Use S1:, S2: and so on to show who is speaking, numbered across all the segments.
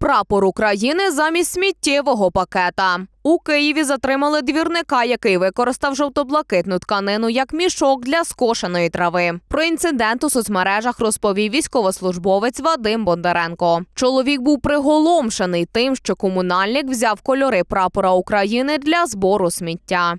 S1: Прапор України замість сміттєвого пакета. У Києві затримали двірника, який використав жовто-блакитну тканину як мішок для скошеної трави. Про інцидент у соцмережах розповів військовослужбовець Вадим Бондаренко. Чоловік був приголомшений тим, що комунальник взяв кольори прапора України для збору сміття.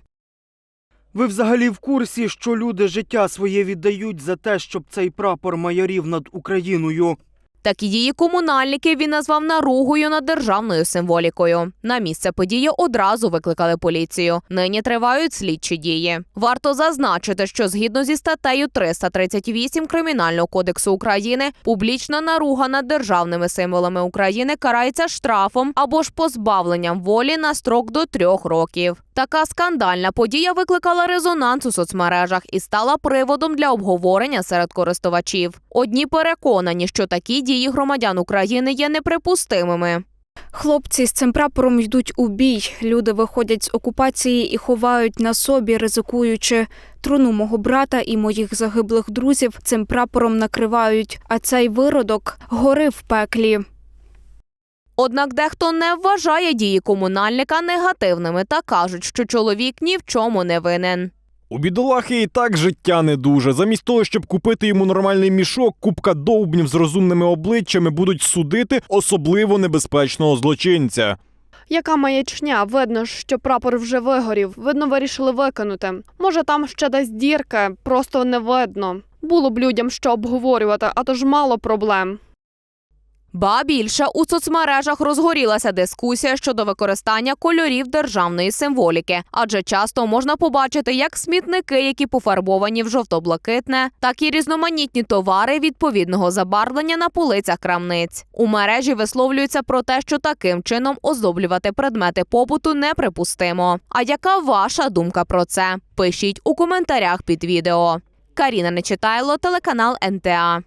S2: Ви взагалі в курсі, що люди життя своє віддають за те, щоб цей прапор майорів над Україною?
S1: Такі дії комунальники він назвав наругою над державною символікою. На місце події одразу викликали поліцію. Нині тривають слідчі дії. Варто зазначити, що згідно зі статтею 338 Кримінального кодексу України публічна наруга над державними символами України карається штрафом або ж позбавленням волі на строк до трьох років. Така скандальна подія викликала резонанс у соцмережах і стала приводом для обговорення серед користувачів. Одні переконані, що такі дії громадян України є неприпустимими.
S3: Хлопці з цим прапором йдуть у бій. Люди виходять з окупації і ховають на собі, ризикуючи. Труну мого брата і моїх загиблих друзів цим прапором накривають, а цей виродок гори в пеклі.
S1: Однак дехто не вважає дії комунальника негативними та кажуть, що чоловік ні в чому не винен.
S4: У бідолахи і так життя не дуже. Замість того, щоб купити йому нормальний мішок, купка довбнів з розумними обличчями будуть судити особливо небезпечного злочинця.
S5: Яка маячня? Видно, що прапор вже вигорів. Видно, вирішили викинути. Може, там ще десь дірки, просто не видно. Було б людям що обговорювати, а то ж мало проблем.
S1: Ба більше у соцмережах розгорілася дискусія щодо використання кольорів державної символіки, адже часто можна побачити як смітники, які пофарбовані в жовто-блакитне, так і різноманітні товари відповідного забарвлення на полицях крамниць. У мережі висловлюються про те, що таким чином оздоблювати предмети побуту неприпустимо. А яка ваша думка про це? Пишіть у коментарях під відео. Каріна Нечитайло, телеканал НТА.